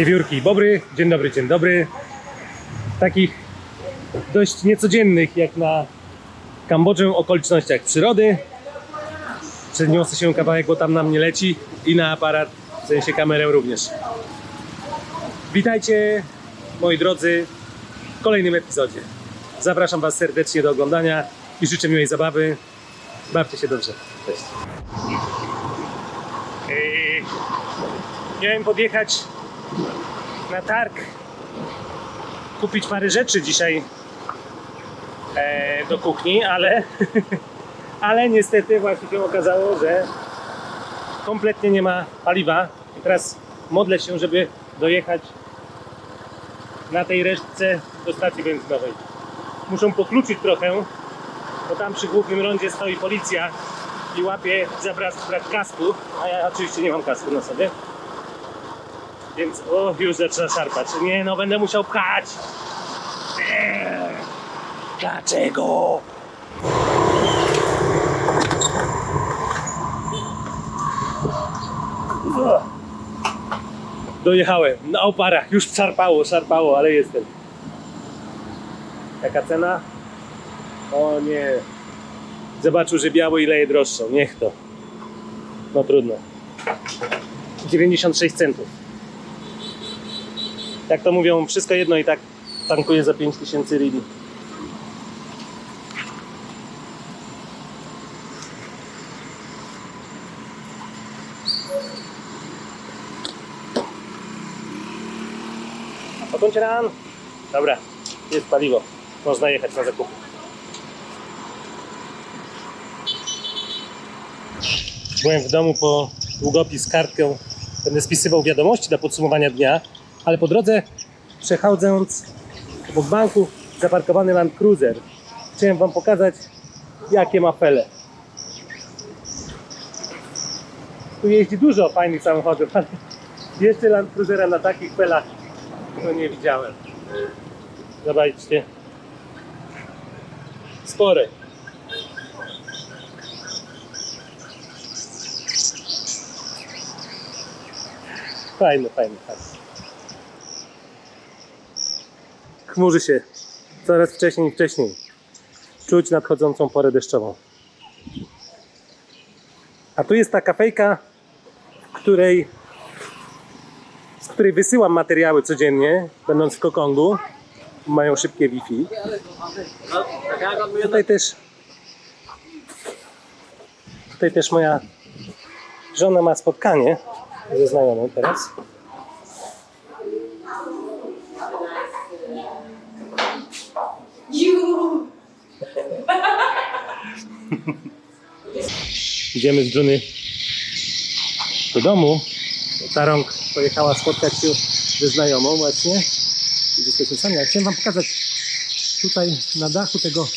Wiewiórki, Bobry, dzień dobry, dzień dobry. Takich dość niecodziennych jak na Kambodżę okolicznościach przyrody. Przeniosę się kawałek, bo tam na mnie leci i na aparat, w sensie kamerę również. Witajcie, moi drodzy, w kolejnym epizodzie. Zapraszam Was serdecznie do oglądania i życzę miłej zabawy. Bawcie się dobrze. Cześć. Miałem podjechać na targ, kupić parę rzeczy dzisiaj e, do kuchni, ale, ale niestety właśnie się okazało, że kompletnie nie ma paliwa. I teraz modlę się, żeby dojechać na tej resztce do stacji benzynowej. Muszą pokluczyć trochę, bo tam przy głównym rondzie stoi policja i łapie za kasku, a ja oczywiście nie mam kasku na sobie. Więc o, już zaczyna szarpać. Nie no, będę musiał pchać. Dlaczego? O. Dojechałem na oparach, już szarpało, szarpało, ale jestem. Jaka cena? O nie. Zobaczył, że biały i leje droższą. Niech to. No trudno. 96 centów. Jak to mówią, wszystko jedno i tak tankuje za 5000 rili. Dokąd ran? Dobra, jest paliwo. Można jechać na zakupy. Byłem w domu po długopis, kartkę. Będę spisywał wiadomości dla podsumowania dnia, ale po drodze przechodząc obok banku zaparkowany Land Cruiser. Chciałem Wam pokazać, jakie ma fele. Tu jeździ dużo fajnych samochodów, ale jeszcze Land Cruisera na takich felach to nie widziałem. Zobaczcie. Spore. Fajny, fajny, fajny. Chmurzy się coraz wcześniej i wcześniej. Czuć nadchodzącą porę deszczową. A tu jest ta kafejka, w której, z której wysyłam materiały codziennie, będąc w Kokongu. Mają szybkie Wi-Fi. Tutaj też tutaj też moja żona ma spotkanie ze znajomą teraz. You. Idziemy z Juny do domu. Tarąg pojechała spotkać się ze znajomą właśnie. I jesteśmy sami. Ale chciałem Wam pokazać tutaj na dachu tego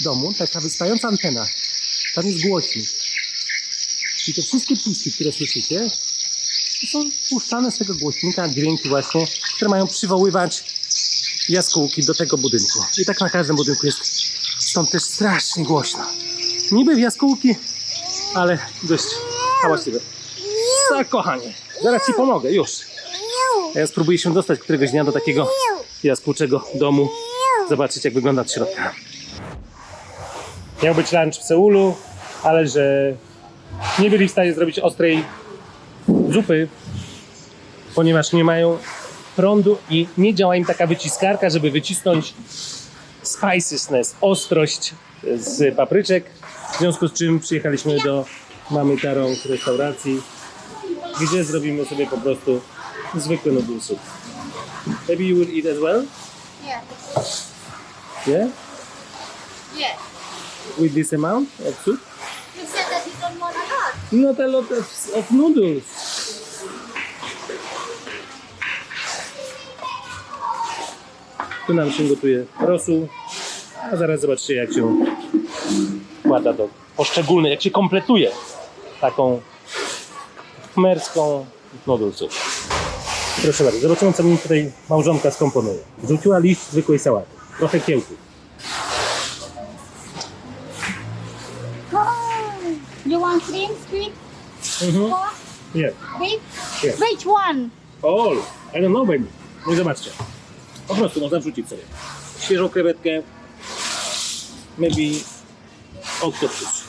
domu taka wystająca antena. Tam jest głośnik. I te wszystkie piski, które słyszycie, to są puszczane z tego głośnika dźwięki właśnie, które mają przywoływać jaskółki do tego budynku. I tak na każdym budynku jest stąd też strasznie głośno. Niby w jaskółki, ale dość hałaśliwe. Tak, kochanie, zaraz Ci pomogę, już. A ja spróbuję się dostać któregoś dnia do takiego jaskółczego domu, zobaczyć jak wygląda od środka. Miał być lunch w Seulu, ale że nie byli w stanie zrobić ostrej zupy, ponieważ nie mają prądu i nie działa im taka wyciskarka, żeby wycisnąć spiciousness, ostrość z papryczek. W związku z czym przyjechaliśmy do mamy Tarąg restauracji, gdzie zrobimy sobie po prostu zwykły noodle soup. Maybe you will eat as well? Yeah. Yeah? Yeah. With this amount of soup? You said that you don't want a lot. Not a lot of, of noodles. Tu nam się gotuje rosół, a zaraz zobaczcie jak się wkłada do poszczególnych, jak się kompletuje taką khmerską noodlesów. Proszę bardzo, zobaczymy co mi tutaj małżonka skomponuje. Wrzuciła liść zwykłej sałaty, trochę kiełków. You want cream, sweet, Mhm. pork, Yeah. beef? Yeah. Which one? All. I don't know, baby. No i zobaczcie. Po prostu można wrzucić sobie świeżą krewetkę, maybe octopus.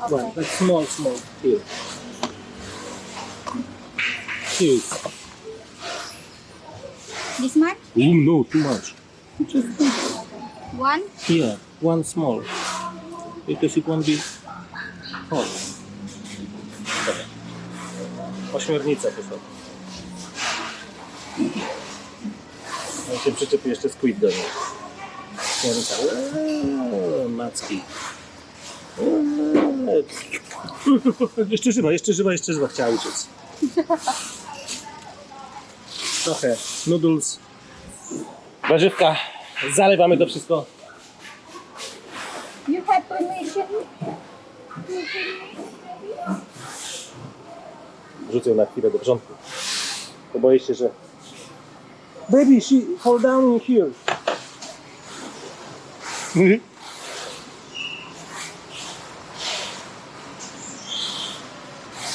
Okay. One, like small, small. Here. Here is. This much? Oh no, too much. Just One? here, one small. Because it won't be hot. Ośmiornica poszła. On się przyczepi jeszcze squid do niej. Ośmiornica. Eee, Macki. Eee. Jeszcze żywa, jeszcze żywa, jeszcze żywa. Chciała uciec. Trochę noodles. Warzywka. Zalewamy to wszystko. You have permission? Rzucę ją na chwilę do porządku. Bo boję się, że... Baby, she fall down in here.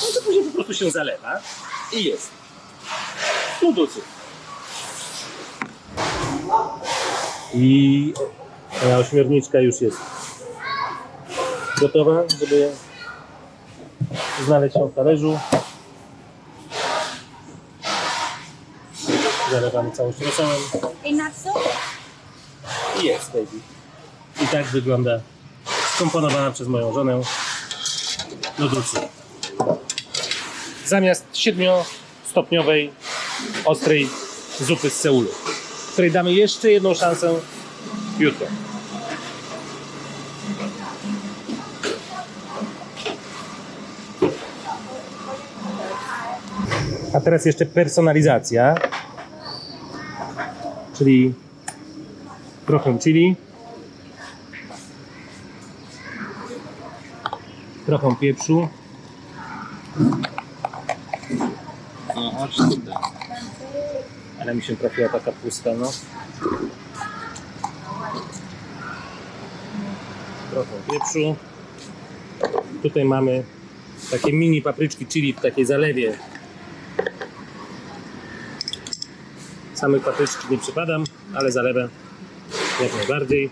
No to później po prostu się zalewa i jest. Nuducy. I moja ośmiorniczka już jest gotowa, żeby znaleźć ją w talerzu. Zalewamy całość rosołem Enough soup? i jest, baby. I tak wygląda skomponowana przez moją żonę noodlesy. Zamiast 7-stopniowej ostrej zupy z Seulu, której damy jeszcze jedną szansę jutro. A teraz jeszcze personalizacja, czyli trochę chili, trochę pieprzu. No, chodź tutaj. Ale mi się trafiła taka pusta, no. Trochę pieprzu. Tutaj mamy takie mini papryczki chili w takiej zalewie. Samych papryczki nie przypadam, ale zalewę jak najbardziej.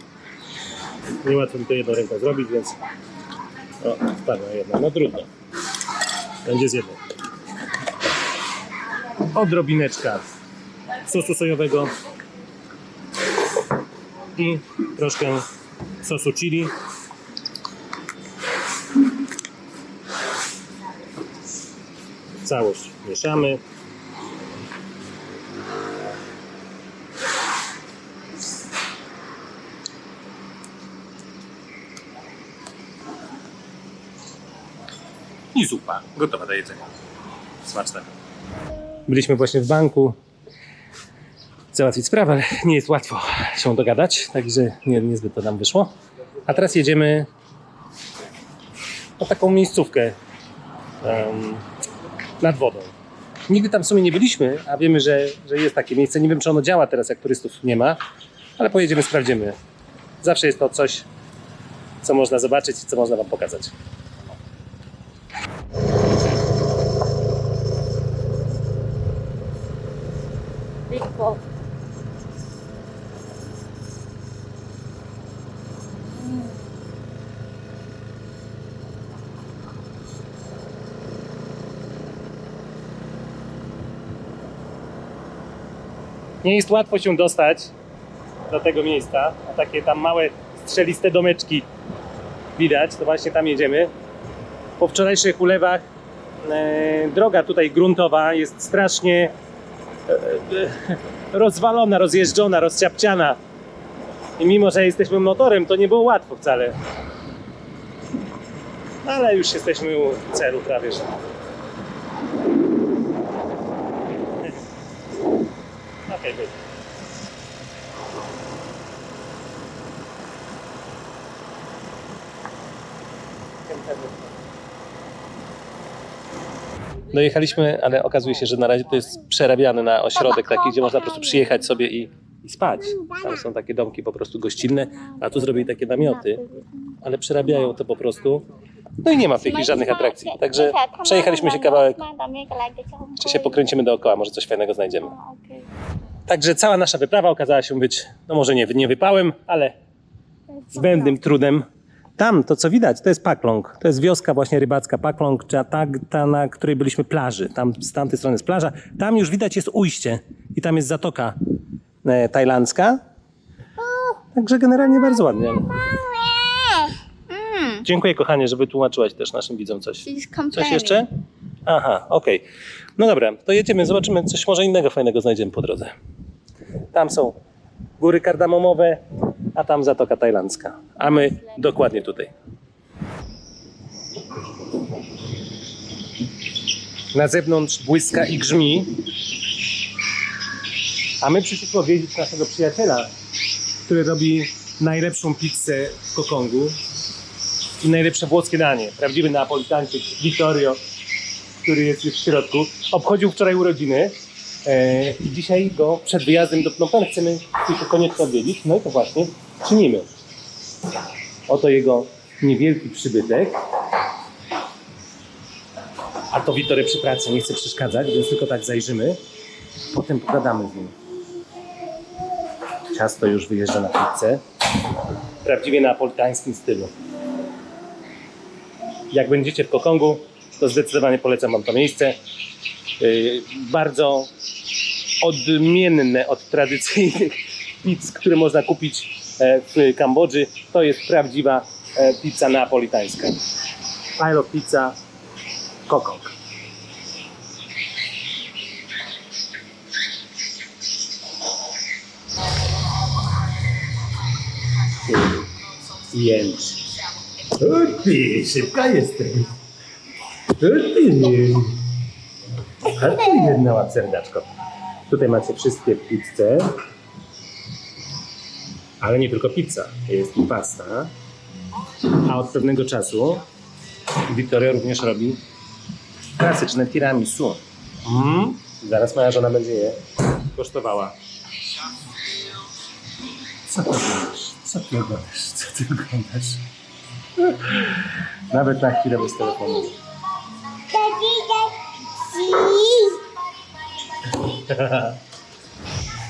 Niełatwo mi to jedną ręką zrobić, więc o, wpadła jedna, no trudno. Będzie z jedną. Odrobineczka sosu sojowego i troszkę sosu chili. Całość mieszamy. I zupa gotowa do jedzenia. Smacznego. Byliśmy właśnie w banku załatwić sprawę, ale nie jest łatwo się dogadać, także nie, niezbyt to nam wyszło. A teraz jedziemy na taką miejscówkę em, nad wodą. Nigdy tam w sumie nie byliśmy, a wiemy, że, że jest takie miejsce. Nie wiem, czy ono działa teraz, jak turystów nie ma, ale pojedziemy, sprawdzimy. Zawsze jest to coś, co można zobaczyć i co można Wam pokazać. Bowl. Nie jest łatwo się dostać do tego miejsca, a takie tam małe strzeliste domeczki widać, to właśnie tam jedziemy. Po wczorajszych ulewach e, droga tutaj gruntowa jest strasznie rozwalona, rozjeżdżona, rozciapciana. I mimo, że jesteśmy motorem, to nie było łatwo wcale. Ale już jesteśmy u celu prawie, że. Okej, Dojechaliśmy, ale okazuje się, że na razie to jest przerabiane na ośrodek taki, gdzie można po prostu przyjechać sobie i, i spać. Tam są takie domki po prostu gościnne, a tu zrobili takie namioty, ale przerabiają to po prostu. No i nie ma w tej chwili żadnych atrakcji. Także przejechaliśmy się kawałek, jeszcze się pokręcimy dookoła, może coś fajnego znajdziemy. Także cała nasza wyprawa okazała się być, no może nie, nie wypałem, ale zbędnym trudem. Tam, to co widać, to jest Paklong. To jest wioska właśnie rybacka Paklong, czy ta, ta, na której byliśmy plaży. Tam z tamtej strony jest plaża. Tam już widać jest ujście i tam jest zatoka e, tajlandzka. Także generalnie bardzo ładnie. Mm. Dziękuję kochanie, że wytłumaczyłaś też naszym widzom coś. Coś jeszcze? Aha, okej. No dobra, to jedziemy, zobaczymy, coś może innego fajnego znajdziemy po drodze. Tam są góry kardamomowe, a tam Zatoka Tajlandzka. A my dokładnie tutaj. Na zewnątrz błyska i grzmi. A my przyszliśmy odwiedzić naszego przyjaciela, który robi najlepszą pizzę w Kokongu i najlepsze włoskie danie. Prawdziwy Neapolitańczyk Vittorio, który jest już w środku. Obchodził wczoraj urodziny. E, I dzisiaj go przed wyjazdem do Phnom Penh chcemy tylko koniecznie odwiedzić. No i to właśnie czynimy. Oto jego niewielki przybytek. A to Witory przy pracy, nie chce przeszkadzać, więc tylko tak zajrzymy. Potem pogadamy z nim. Ciasto już wyjeżdża na pizzę. Prawdziwie neapolitańskim stylu. Jak będziecie w Kokongu, to zdecydowanie polecam Wam to miejsce. Yy, bardzo odmienne od tradycyjnych pizz, które można kupić w Kambodży. To jest prawdziwa e, pizza neapolitańska. I love pizza Kokong. Jęcz. Ty, szybka jesteś. Ty. Ty jedna. Tutaj macie wszystkie pizze. Ale nie tylko pizza. Jest i pasta. A od pewnego czasu Wiktoria również robi klasyczne tiramisu. Mm. Zaraz moja żona będzie je kosztowała. Co ty oglądasz? Co ty oglądasz? Co ty oglądasz? Nawet na chwilę bez telefonu.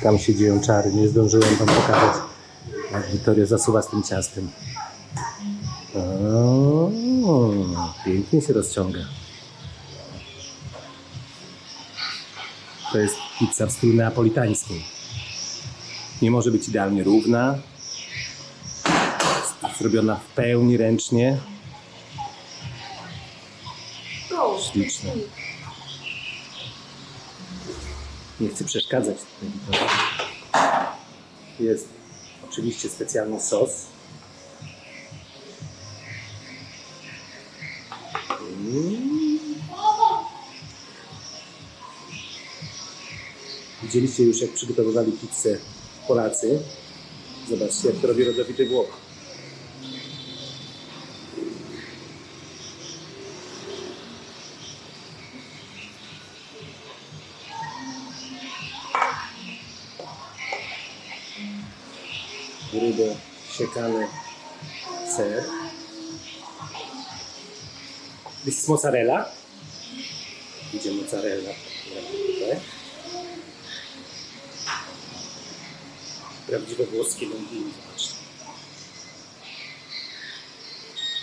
Tam się dzieją czary, nie zdążyłem wam pokazać, jak Wiktoria zasuwa z tym ciastem. O, pięknie się rozciąga. To jest pizza w stylu neapolitańskim. Nie może być idealnie równa. Zrobiona w pełni ręcznie. Śliczne. Nie chcę przeszkadzać. Jest oczywiście specjalny sos. Widzieliście już, jak przygotowywali pizzę Polacy. Zobaczcie, jak to robi rodowity Włoch. Siekany ser. This is mozzarella. Idzie mozzarella. Prawdziwe włoskie wędliny, zobaczcie.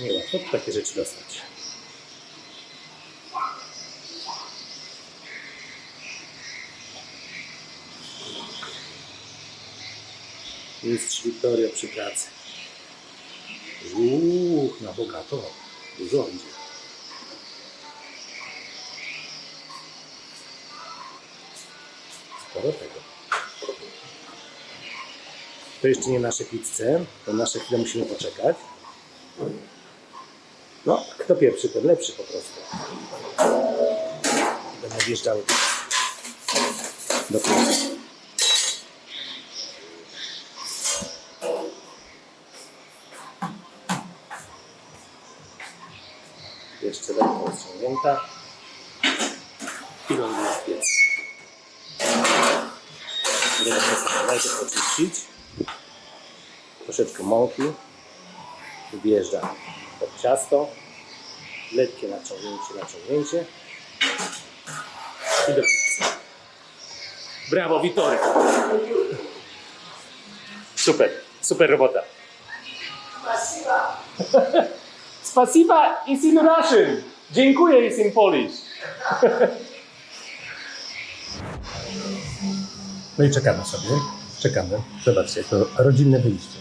Niełatwo tu takie rzeczy dostać. Mistrz Wiktoria przy pracy. Uuu, na bogato. Dużo idzie. Sporo tego. To jeszcze nie nasze pizze. To nasze chwilę musimy poczekać. No, kto pierwszy, ten lepszy po prostu. Będą wjeżdżały do pizzy. I ląduje w piec. Najpierw oczyścić. Troszeczkę mąki. Wjeżdża pod ciasto. Lekkie naciągnięcie, naciągnięcie. I do pizzy. Brawo, Witory. Super, super robota. Spasiba is in Russian. Dziękuję is in Polish. No i czekamy sobie. Czekamy. Zobaczcie, to rodzinne wyjście.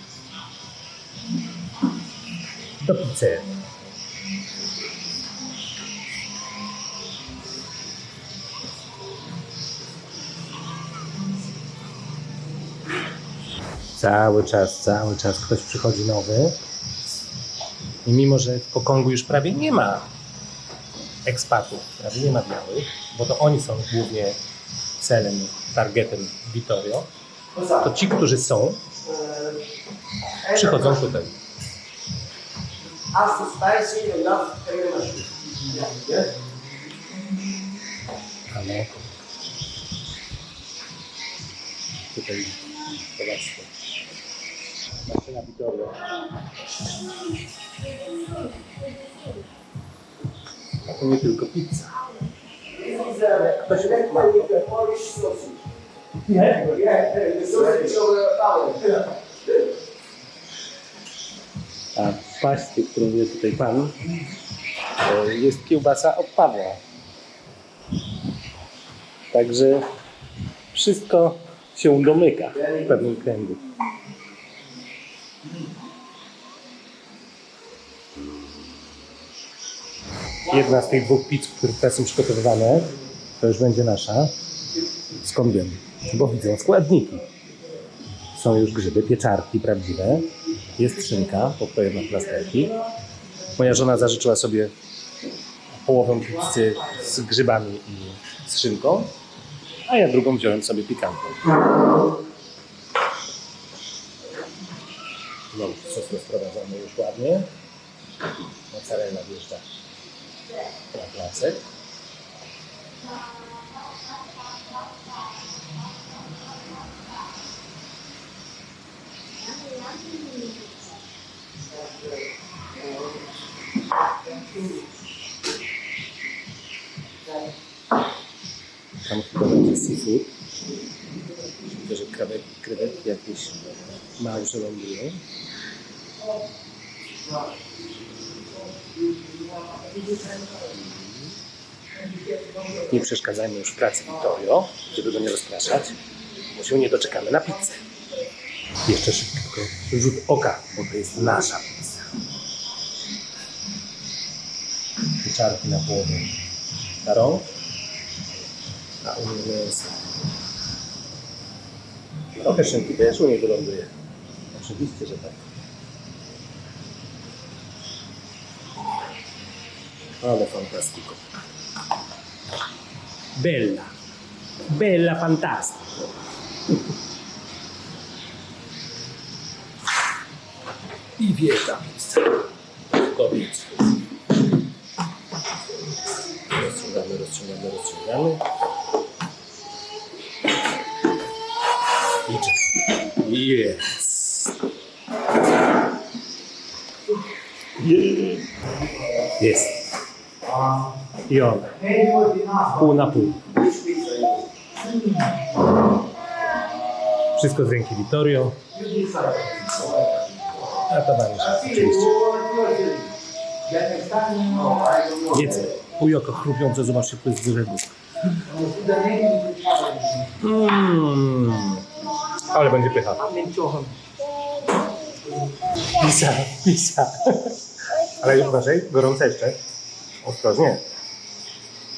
Do pizzerii. Cały czas, cały czas ktoś przychodzi nowy. I mimo, że w Pokongu już prawie nie ma ekspatów, prawie nie ma białych, bo to oni są głównie celem, targetem Vittorio, to ci, którzy są, przychodzą tutaj. Ale tutaj zobaczcie. Maszyna Vittorio. A to nie tylko pizza. This is a special with a w paście, którą je tutaj pan, e, jest kiełbasa od Pawła. Także wszystko się domyka w pewnym kręgu. Jedna z tych dwóch pizz, które teraz są przygotowywane, to już będzie nasza. Skąd wiem? Bo widzę składniki. Są już grzyby, pieczarki prawdziwe. Jest szynka, pokrojona w plasterki. Moja żona zażyczyła sobie połowę pizzy z grzybami i z szynką, a ja drugą wziąłem sobie pikantną. No, sos rozprowadzamy już ładnie. Mozzarella wjeżdża na placek. Tam chyba będzie seafood. Myślę, że krewet, krewetki jakieś małże lądują. Nie przeszkadzajmy już w pracy Vittorio, żeby go nie rozpraszać, bo się nie doczekamy na pizzę. Jeszcze szybko rzut oka, bo to jest nasza pizza. Pieczarki na połowę starą, a u mnie mięso. Trochę szynki też u niego ląduje. Oczywiście, że tak. Ale fantastico. Bella. Bella fantastico. I pizza. Kobiec. Rozciągamy, rozciągamy, czekamy. Jest. Jest. I on. Pół na pół. Wszystko z ręki Vittorio. A towarzysz, oczywiście. Jedzę. Uj, oko chrupiące, zobaczcie, to jest z brzegu. Mm. Ale będzie pycha. Pisa, pisa. Ale uważaj, gorące jeszcze. Ostrożnie.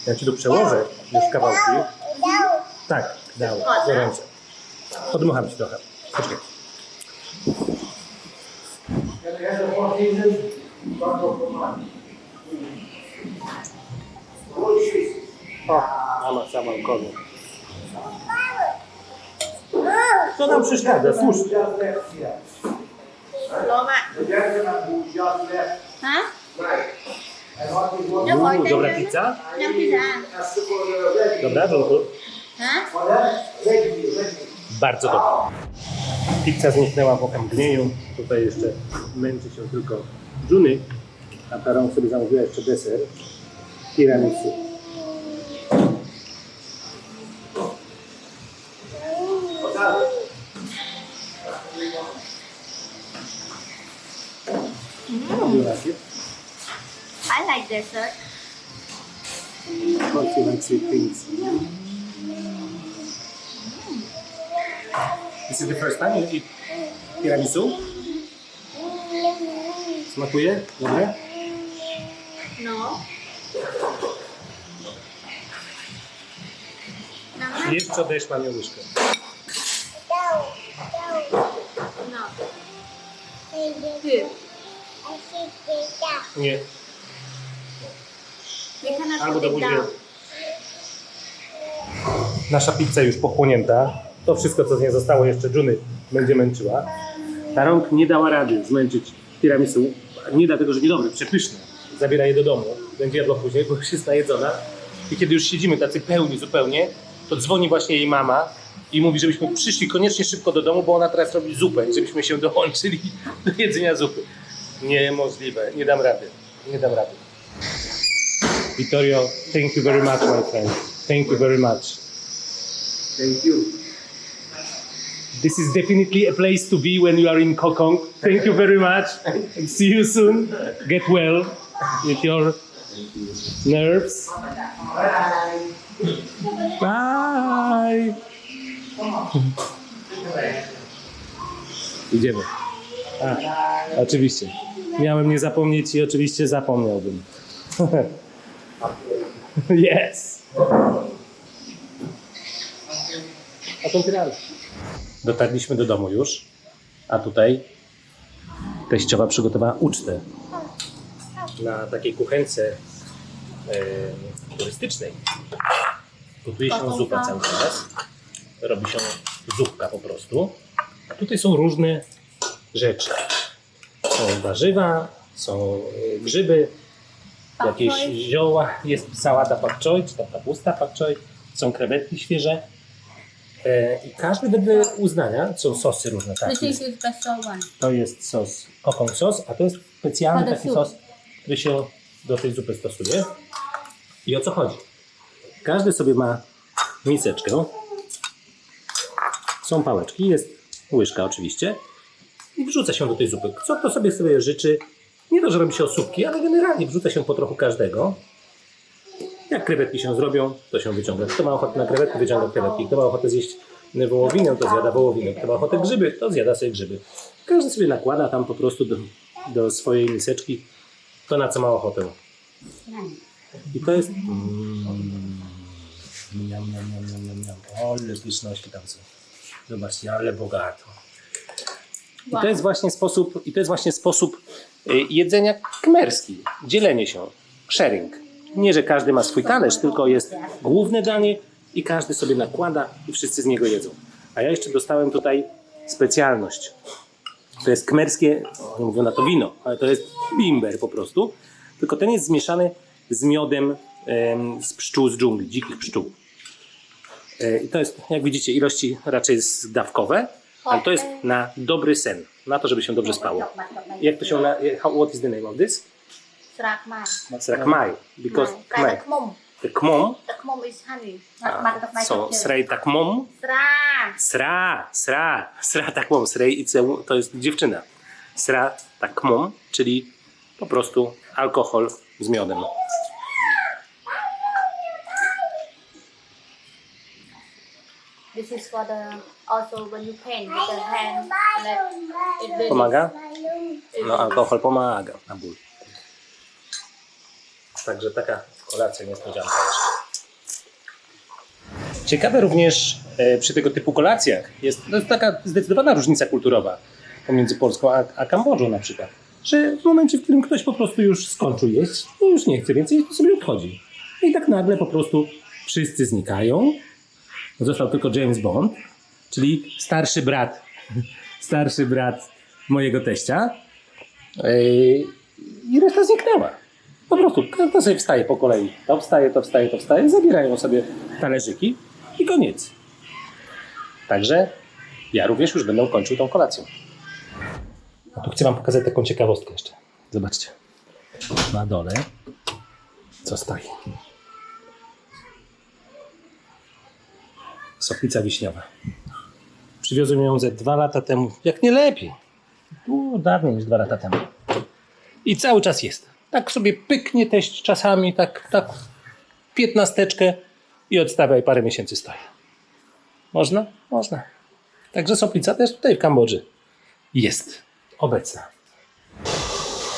Ja ci tu przełożę już kawałki. Tak, dał, gorące. Podmucham ci trochę. Poczekaj. O, mama sama konie. Co nam przeszkadza? Słusznie. Hả? Hả? Dobra pizza? Nam pizza. Dobra, żonku? Bardzo dobra. Pizza zniknęła w okamgnieniu. Tutaj jeszcze męczy się tylko Juny. A Taron sobie zamówiła jeszcze deser. Tiramisu. This is the first time you eat tiramisu? Smakuje? Dobre? No. Jeszcze dajesz mamie łyżkę. No. Here. Nie. You cannot Albo do down. Nasza pizza już pochłonięta. To wszystko, co z niej zostało, jeszcze Juny będzie męczyła. Ta rąk nie dała rady zmęczyć tiramisu. Nie dlatego, że niedobre, przepyszne. Zabiera je do domu. Będzie jadła później, bo już jest najedzona. I kiedy już siedzimy tacy pełni zupełnie, to dzwoni właśnie jej mama i mówi, żebyśmy przyszli koniecznie szybko do domu, bo ona teraz robi zupę żebyśmy się dołączyli do jedzenia zupy. Niemożliwe. Nie dam rady. Nie dam rady. Vittorio, thank you very much, my friend. Thank you very much. Thank you. This is definitely a place to be when you are in Kokong. Thank you very much. See you soon. Get well with your nerves. Bye. Idziemy. A, oczywiście. Miałem nie zapomnieć i oczywiście zapomniałbym. yes. A to tyle. Dotarliśmy do domu już, a tutaj teściowa przygotowała ucztę na takiej kuchence e, turystycznej. Gotuje się zupa cały czas. Robi się zupka po prostu. A tutaj są różne rzeczy. Są warzywa, są e, grzyby, jakieś zioła, jest sałata pak choi, czy ta kapusta pak choi, są krewetki świeże. E, I każdy wedle uznania, są sosy różne. Tak, This jest, is the special one. to jest sos kokong sos, a to jest specjalny taki soup. sos, który się do tej zupy stosuje. I o co chodzi? Każdy sobie ma miseczkę. Są pałeczki, jest łyżka oczywiście. I wrzuca się do tej zupy. Co kto sobie sobie życzy. Nie to, że robi się osóbki, ale generalnie wrzuca się po trochu każdego. Jak krewetki się zrobią, to się wyciąga. Kto ma ochotę na krewetki, wyciąga krewetki. Kto ma ochotę zjeść wołowinę, to zjada wołowinę. Kto ma ochotę grzyby, to zjada sobie grzyby. Każdy sobie nakłada tam po prostu do, do swojej miseczki to, na co ma ochotę. I to jest... Mm, miam, miam, miam, miam, miam, miam. Pyszności tam są. Zobaczcie, ale bogato. I to jest właśnie sposób, i to jest właśnie sposób y, jedzenia kmerski. Dzielenie się. Sharing. Nie, że każdy ma swój talerz, tylko jest główne danie i każdy sobie nakłada i wszyscy z niego jedzą. A ja jeszcze dostałem tutaj specjalność. To jest kmerskie, nie mówią na to wino, ale to jest bimber po prostu. Tylko ten jest zmieszany z miodem em, z pszczół z dżungli, dzikich pszczół. E, I to jest, jak widzicie, ilości raczej zdawkowe, ale to jest na dobry sen, na to, żeby się dobrze spało. Jak to się, na, how, what is the name of this? Srak mai. Srak mai, because Mai. kmai. Tak mom. The kmom, Tak mom is honey. so srej tak mom, Sra. Sra, sra, sra tak mom, srej i ce, to jest dziewczyna. Sra tak mom, czyli po prostu alkohol z miodem. This is for the also when you paint the hand. Like it really- Pomaga? No alkohol pomaga na ból. Także taka kolacja niespodzianka jeszcze. Ciekawe również e, przy tego typu kolacjach jest, to jest taka zdecydowana różnica kulturowa pomiędzy Polską a, a Kambodżą na przykład. Że w momencie, w którym ktoś po prostu już skończył jeść i już nie chce więcej, to sobie odchodzi. I tak nagle po prostu wszyscy znikają. Został tylko James Bond, czyli starszy brat, starszy brat mojego teścia. Yy, I reszta zniknęła. Po prostu każdy sobie wstaje po kolei. To wstaje, to wstaje, to wstaje. Zabierają sobie talerzyki i koniec. Także ja również już będę kończył tą kolacją. A tu chcę Wam pokazać taką ciekawostkę jeszcze. Zobaczcie. Na dole co stoi. Soplica wiśniowa. Przywiozłem ją ze dwa lata temu, jak nie lepiej. Tu dawniej niż dwa lata temu. I cały czas jest. Tak sobie pyknie teść czasami, tak, tak piętnasteczkę i odstawia i parę miesięcy stoi. Można? Można. Także soplica też tutaj w Kambodży jest obecna.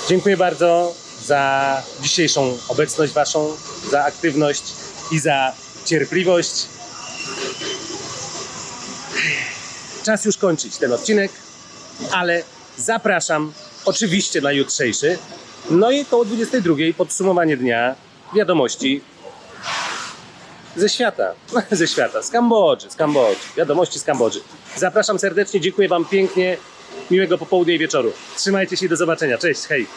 Dziękuję bardzo za dzisiejszą obecność Waszą, za aktywność i za cierpliwość. Czas już kończyć ten odcinek, ale zapraszam oczywiście na jutrzejszy. No i koło 22 podsumowanie dnia, wiadomości ze świata, ze świata, z Kambodży, z Kambodży, wiadomości z Kambodży. Zapraszam serdecznie, dziękuję Wam pięknie, miłego popołudnia i wieczoru. Trzymajcie się i do zobaczenia, cześć, hej!